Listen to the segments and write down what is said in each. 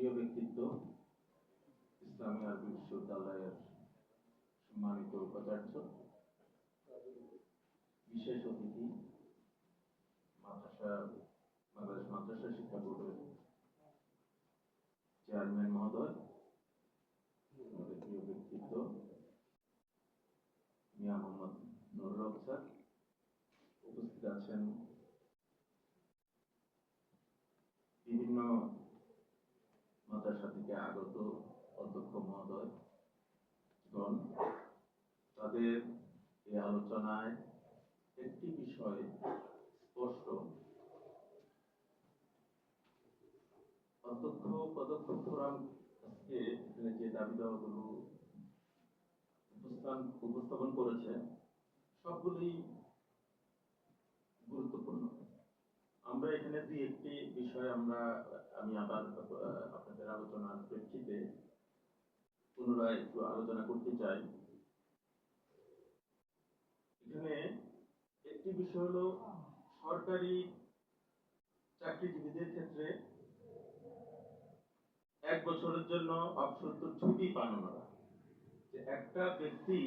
প্রিয় ব্যক্তিত্ব, ইসলামী আরবি বিশ্ববিদ্যালয়ের সম্মানিত উপাচার্য, বিশেষ অতিথি মাদ্রাসা বাংলাদেশ মাদ্রাসা শিক্ষা বোর্ডের চেয়ারম্যান মহোদয় প্রিয় ব্যক্তিত্ব, মিয়া মোহাম্মদ হক স্যার, উপস্থিত আছেন বিভিন্ন মাদ্রাসা থেকে আগত অধ্যক্ষ মহোদয় গণ তাদের এই আলোচনায় একটি বিষয় স্পষ্ট। অধ্যক্ষ ফোরাম আজকে এখানে যে দাবি উপস্থান উপস্থাপন করেছে, সবগুলি গুরুত্বপূর্ণ। আমরা এখানে দুই একটি বিষয় আমরা আমি আবার আপনাদের আলোচনার প্রেক্ষিতে পুনরায় একটু আলোচনা করতে চাই। এখানে একটি বিষয় হলো, সরকারি চাকরিজীবীদের ক্ষেত্রে এক বছরের জন্য অবসর ছুটি পান ওনারা একটা ব্যক্তি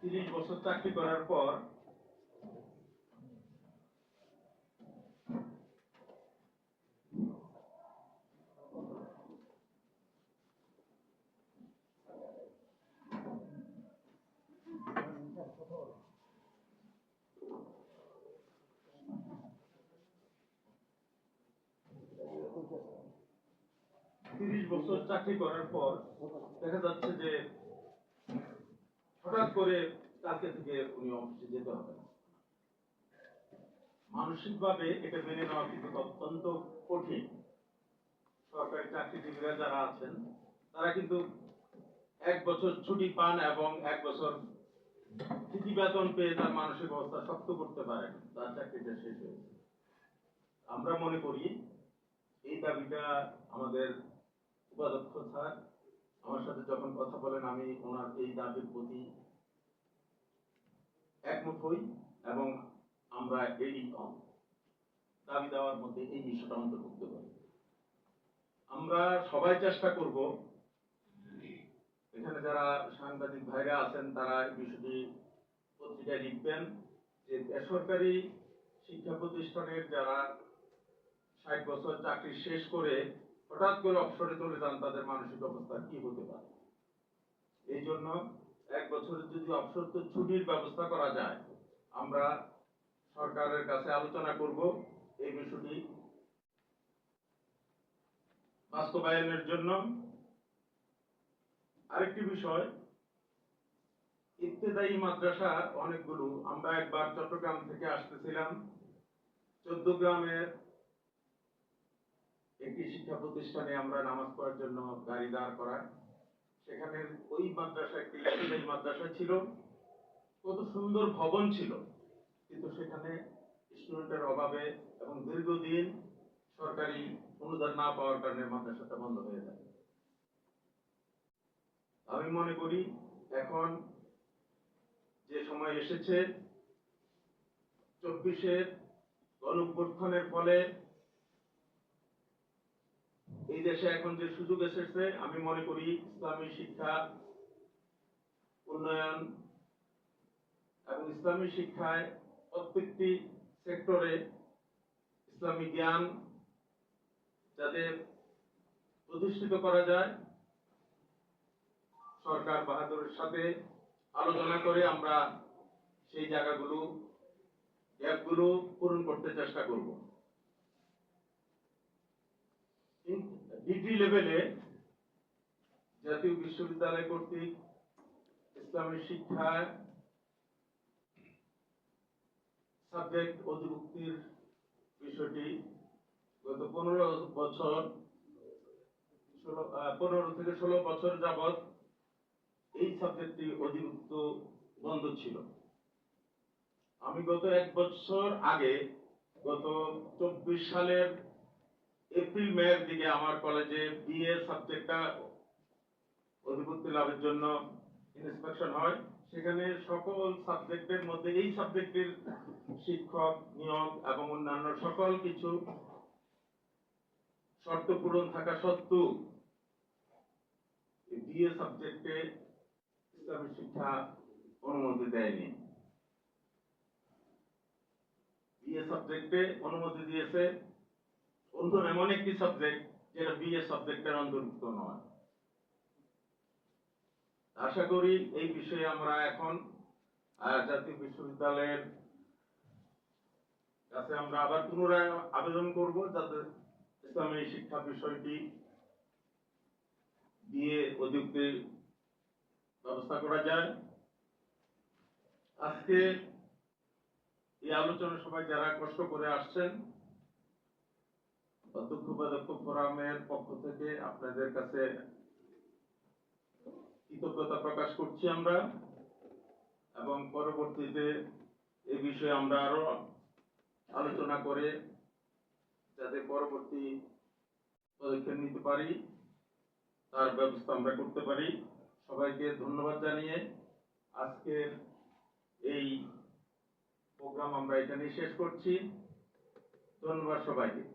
তিরিশ বছর চাকরি করার পর তিরিশ বছর চাকরি করার পর দেখা যাচ্ছে যে হঠাৎ করে কালকে থেকে উনি অফিসে যেতে হবে না। মানসিকভাবে এটা মেনে নেওয়া কিন্তু অত্যন্ত কঠিন। সরকারি চাকরিজীবীরা যারা আছেন, তারা কিন্তু এক বছর ছুটি পান এবং এক বছর ছুটি বেতন পেয়ে তার মানসিক অবস্থা শক্ত করতে পারেন। তার চাকরিটা শেষ হয়েছে। আমরা মনে করি এই দাবিটা আমাদের উপাধ্যক্ষ স্যার, আমার সাথে যখন কথা বলেন, আমি ওনার এই দাবির প্রতি একমত হই এবং আমরা এই দাবি দেওয়ার মধ্যে এই বিষয়টা অন্তর্ভুক্ত করি। আমরা সবাই চেষ্টা করব, এখানে যারা সাংবাদিক ভাইরা আছেন, তারা এই বিষয়টি পত্রিকায় লিখবেন যে বেসরকারি শিক্ষা প্রতিষ্ঠানের যারা ষাট বছর চাকরি শেষ করে হঠাৎ করে অবসরে চলে যান, তাদের মানসিক অবস্থা কি হতে পারে? এই জন্য এক বছরের যদি অবসর তো ছুটির ব্যবস্থা করা যায়, আমরা সরকারের কাছে আলোচনা করব এই বিষয়টি বাস্তবায়নের জন্য। আরেকটি বিষয়, ইত্তেদায়ী মাদ্রাসা অনেকগুলো, আমরা একবার চট্টগ্রাম থেকে আসতেছিলাম, চোদ্দ গ্রামের একটি শিক্ষা প্রতিষ্ঠানে আমরা নামাজ পড়ার জন্য গাড়ি দাঁড় করাই। সেখানে ওই মাদ্রাসা একটি ইসলামী মাদ্রাসা ছিল। কত সুন্দর ভবন ছিল। কিন্তু সেখানে স্টুডেন্টের অভাবে এবং দীর্ঘদিন সরকারি অনুদান না পাওয়ার কারণে মাদ্রাসাটা বন্ধ হয়ে যায়। আমি মনে করি এখন যে সময় এসেছে, চব্বিশের গণঅভ্যুত্থানের ফলে দেশে এখন যে সুযোগ এসেছে, আমি মনে করি ইসলামী শিক্ষা, উন্নয়ন এবং ইসলামী শিক্ষায় প্রত্যেকটি সেক্টরে ইসলামী জ্ঞান যাতে প্রতিষ্ঠিত করা যায়। সরকার বাহাদুরের সাথে আলোচনা করে আমরা সেই জায়গাগুলো, গ্যাপগুলো পূরণ করতে চেষ্টা করব। ডিগ্রি লেভেলে জাতীয় বিশ্ববিদ্যালয় কর্তৃক ইসলামী শিক্ষায় সাবজেক্ট অধিভুক্তির বিষয়টি গত পনেরো বছর পনেরো থেকে ষোলো বছর যাবৎ এই সাবজেক্টটি অধিভুক্ত বন্ধ ছিল। আমি গত এক বছর আগে গত চব্বিশ সালের এপ্রিল মেয়ের দিকে আমার কলেজে বিএ সাবজেক্টটা অধিভুক্তি লাভের জন্য ইন্সপেকশন হয়। সেখানে সকল সাবজেক্টের মধ্যে এই সাবজেক্টের শিক্ষক, নিয়োগ এবং অন্যান্য সকল কিছু শর্ত পূরণ থাকা সত্ত্বেও বিএ সাবজেক্টে ইসলামী শিক্ষা অনুমতি দেয়নি। বিএ সাবজেক্টে অনুমতি দিয়েছে অন্য এমন একটি সাবজেক্ট যেটা বিএ সাবজেক্টের অন্তর্ভুক্ত নয়। আশা করি এই বিষয়ে আমরা এখন জাতীয় বিশ্ববিদ্যালয়ের কাছে আমরা আবার পুনরায় আবেদন করব যাতে ইসলামী শিক্ষা বিষয়টি দিয়ে অধিকতে ব্যবস্থা করা যায়। আজকে এই আলোচনা সবাই যারা কষ্ট করে আসছেন উপাধ্যক্ষ ফোরামের পক্ষ থেকে আপনাদের কাছে কৃতজ্ঞতা প্রকাশ করছি আমরা। এবং পরবর্তীতে এ বিষয়ে আমরা আরও আলোচনা করে যাতে পরবর্তী পদক্ষেপ নিতে পারি, তার ব্যবস্থা আমরা করতে পারি। সবাইকে ধন্যবাদ জানিয়ে আজকের এই প্রোগ্রাম আমরা এখানেই শেষ করছি। ধন্যবাদ সবাইকে।